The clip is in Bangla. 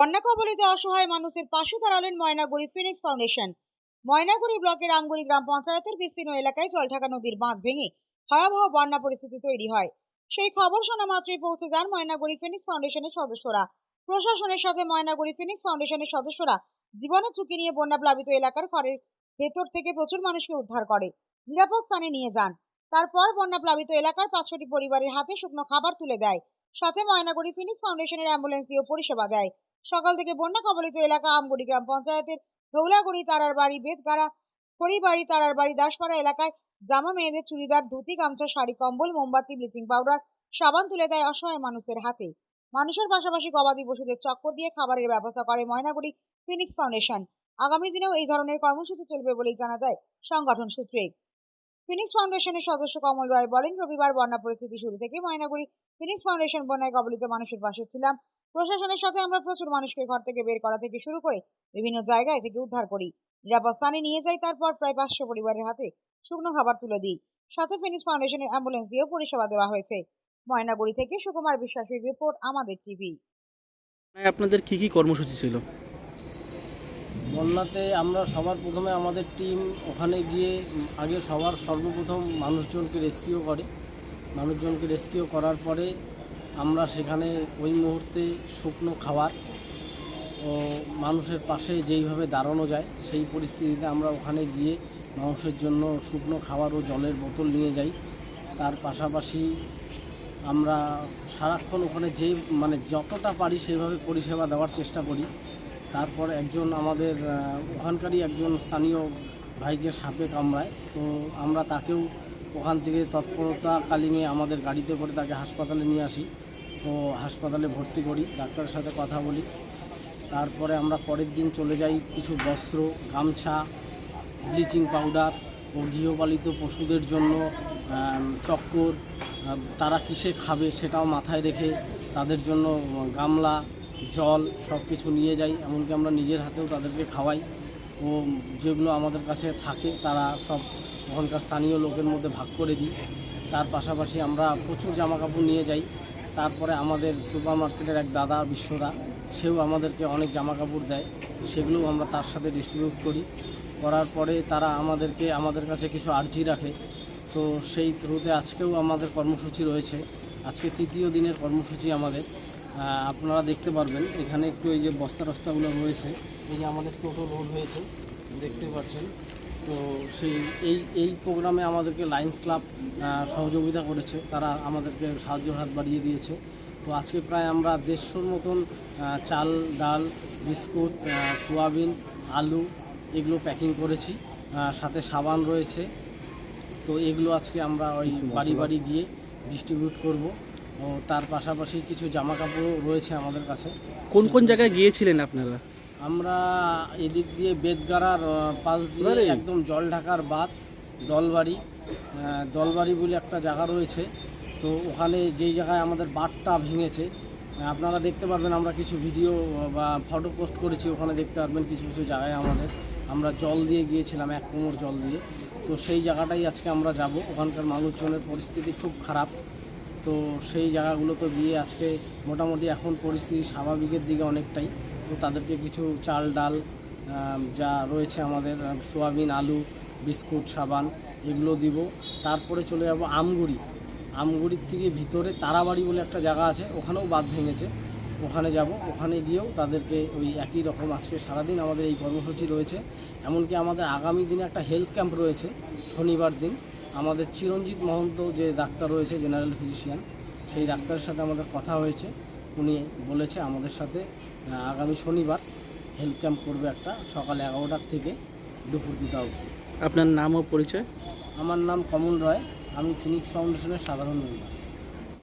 বন্যা অসহায় মানুষের পাশে দাঁড়ালেন ময়নাগুড়ি ফিনিক্স ফাউন্ডেশন। ময়নাগুড়ি ব্লকের গ্রাম পঞ্চায়েতের বিস্তীর্ণ এলাকায় জলঢাকা নদীর বাঁধ ভেঙে ভয়াবহ বন্যা পরিস্থিতি তৈরি হয়। সেই খবর শোনা মাত্রই পৌঁছে যান ময়নাগুড়ি ফিনিক্স ফাউন্ডেশনের সদস্যরা। প্রশাসনের সাথে ময়নাগুড়ি ফিনিক্স ফাউন্ডেশনের সদস্যরা জীবনের ঝুঁকি নিয়ে বন্যা প্লাবিত এলাকার ঘরের ভেতর থেকে প্রচুর মানুষকে উদ্ধার করে। নিরাপদ স্থানে নিয়ে যান। তারপর বন্যা প্লাবিত এলাকার পাঁচশোটি পরিবারের হাতে শুকনো খাবার তুলে দেয়। সাথে ময়নাগুড়ি ফিনিক্স ফাউন্ডেশনের অ্যাম্বুলেন্স দিয়েও পরিষেবা দেয়। সকাল থেকে বন্যা কবলিত এলাকা আমগুড়ি গ্রাম পঞ্চায়েতের ধৌলাগুড়ি তারার বাড়ি বেদগাড়া খড়িবাড়ি তারার বাড়ি, দাসপাড়া এলাকায় জামা মেয়েদের চুড়িদার, ধুতি, গামছা, শাড়ি, কম্বল, মোমবাতি, ব্লিচিং পাউডার, সাবান তুলে দেয় অসহায় মানুষের হাতে। মানুষের পাশাপাশি গবাদি পশুদের চক্কর দিয়ে খাবারের ব্যবস্থা করে ময়নাগুড়ি ফিনিক্স ফাউন্ডেশন। আগামী দিনেও এই ধরনের কর্মসূচি চলবে বলেই জানা যায় সংগঠন সূত্রে। ফিনিক্স ফাউন্ডেশনের সদস্য কমল রায় বলেন, রবিবার বন্যা পরিস্থিতি শুরু থেকে ময়নাগুড়ি ফিনিক্স ফাউন্ডেশন বন্যায় কবলিত মানুষের পাশে ছিলাম। প্রশাসনের সাথে আমরা প্রচুর মানুষকে ঘর থেকে বের করা থেকে শুরু করে বিভিন্ন জায়গায় থেকে উদ্ধার করি। নিরাপদ স্থানে নিয়ে যাই, তারপর প্রায় পাঁচশো পরিবারের হাতে শুকনো খাবার তুলে দিই। সাথে ফিনিক্স ফাউন্ডেশনের অ্যাম্বুলেন্স দিয়েও পরিষেবা দেওয়া হয়েছে। ময়নাগুড়ি থেকে সুকুমার বিশ্বাসের রিপোর্ট আমাদের টিভি আপনাদের কি কি কর্মসূচি ছিল? বন্যাতে আমরা সবার প্রথমে আমাদের টিম ওখানে গিয়ে, আগে সবার সর্বপ্রথম মানুষজনকে রেস্কিউ করে। মানুষজনকে রেস্কিউ করার পরে আমরা সেখানে ওই মুহূর্তে শুকনো খাবার ও মানুষের পাশে যেইভাবে দাঁড়ানো যায়, সেই পরিস্থিতিতে আমরা ওখানে গিয়ে মানুষের জন্য শুকনো খাবার ও জলের বোতল নিয়ে যাই। তার পাশাপাশি আমরা সারাক্ষণ ওখানে যে মানে যতটা পারি সেইভাবে পরিষেবা দেওয়ার চেষ্টা করি। তারপর একজন আমাদের ওখানকারই একজন স্থানীয় ভাইকে সাপে কামড়ায়। তো আমরা তাকেও ওখান থেকে তৎপরতাকালীনে আমাদের গাড়িতে করে তাকে হাসপাতালে নিয়ে আসি। তো হাসপাতালে ভর্তি করি, ডাক্তারের সাথে কথা বলি। তারপরে আমরা পরের দিন চলে যাই কিছু বস্ত্র, গামছা, ব্লিচিং পাউডার ও গৃহপালিত পশুদের জন্য চক্কর তারা কিসে খাবে সেটাও মাথায় রেখে তাদের জন্য গামলা জল সব কিছু নিয়ে যাই, এমনকি আমরা নিজের হাতেও তাদেরকে খাওয়াই। ও যেগুলো আমাদের কাছে থাকে, তারা সব ওখানকার স্থানীয় লোকের মধ্যে ভাগ করে দিই। তার পাশাপাশি আমরা প্রচুর জামা কাপড় নিয়ে যাই। তারপরে আমাদের সুপার মার্কেটের এক দাদা বিশ্বরা সেও আমাদেরকে অনেক জামা কাপড় দেয়। সেগুলোও আমরা তার সাথে ডিস্ট্রিবিউট করি। করার পরে তারা আমাদেরকে, আমাদের কাছে কিছু আর্জি রাখে। তো সেই থ্রুতে আজকেও আমাদের কর্মসূচি রয়েছে। আজকে তৃতীয় দিনের কর্মসূচি আমাদের। আপনারা দেখতে পারবেন। এখানে একটু এই যে বস্তা টস্তাগুলো রয়েছে। এই যে আমাদের টোটো লোড হয়েছে দেখতে পাচ্ছেন। তো সেই এই এই প্রোগ্রামে আমাদেরকে লায়ন্স ক্লাব সহযোগিতা করেছে। তারা আমাদেরকে সাহায্য হাত বাড়িয়ে দিয়েছে। তো আজকে প্রায় আমরা দেড়শোর মতন চাল ডাল বিস্কুট সোয়াবিন আলু এগুলো প্যাকিং করেছি। সাথে সাবান রয়েছে। তো এগুলো আজকে আমরা ওই বাড়ি বাড়ি গিয়ে ডিস্ট্রিবিউট করব। ও তার পাশাপাশি কিছু জামা কাপড়ও রয়েছে আমাদের কাছে। কোন কোন জায়গায় গিয়েছিলেন আপনারা? আমরা এদিক দিয়ে বেদগাড়ার পাশ দিয়ে একদম জল ঢাকার বাঁধ দলবাড়ি দলবাড়ি বলে একটা জায়গা রয়েছে। তো ওখানে যেই জায়গায় আমাদের বাঁধটা ভেঙেছে আপনারা দেখতে পারবেন আমরা কিছু ভিডিও বা ফটো পোস্ট করেছি ওখানে দেখতে পারবেন কিছু কিছু জায়গায় আমাদের। আমরা জল দিয়ে গিয়েছিলাম এক কোমর জল দিয়ে। তো সেই জায়গাটাই আজকে আমরা যাব। ওখানকার মানুষজনের পরিস্থিতি খুব খারাপ। তো সেই জায়গাগুলোতে গিয়ে আজকে মোটামুটি এখন পরিস্থিতি স্বাভাবিকের দিকে অনেকটাই। তো তাদেরকে কিছু চাল, ডাল যা রয়েছে আমাদের সোয়াবিন, আলু, বিস্কুট, সাবান, এগুলো দিব। তারপরে চলে যাব আমগুড়ি। আমগুড়ির থেকে ভিতরে তারাবাড়ি বলে একটা জায়গা আছে, ওখানেও বাঁধ ভেঙেছে। ওখানে যাব, ওখানে গিয়েও তাদেরকে ওই একই রকম আজকে সারাদিন আমাদের এই কর্মসূচি রয়েছে। এমনকি আমাদের আগামী দিনে একটা হেলথ ক্যাম্প রয়েছে, শনিবার দিন। আমাদের চিরঞ্জিত মহন্ত যে ডাক্তার রয়েছে জেনারেল ফিজিশিয়ান সেই ডাক্তারের সাথে আমাদের কথা হয়েছে। উনি বলেছে আমাদের সাথে আগামী শনিবার হেলথ ক্যাম্প করবে একটা সকাল এগারোটার থেকে দুপুর দুটা অবধি। আপনার নাম ও পরিচয়? আমার নাম কমল রয়। আমি ফিনিক্স ফাউন্ডেশনের সাধারণ মেম্বার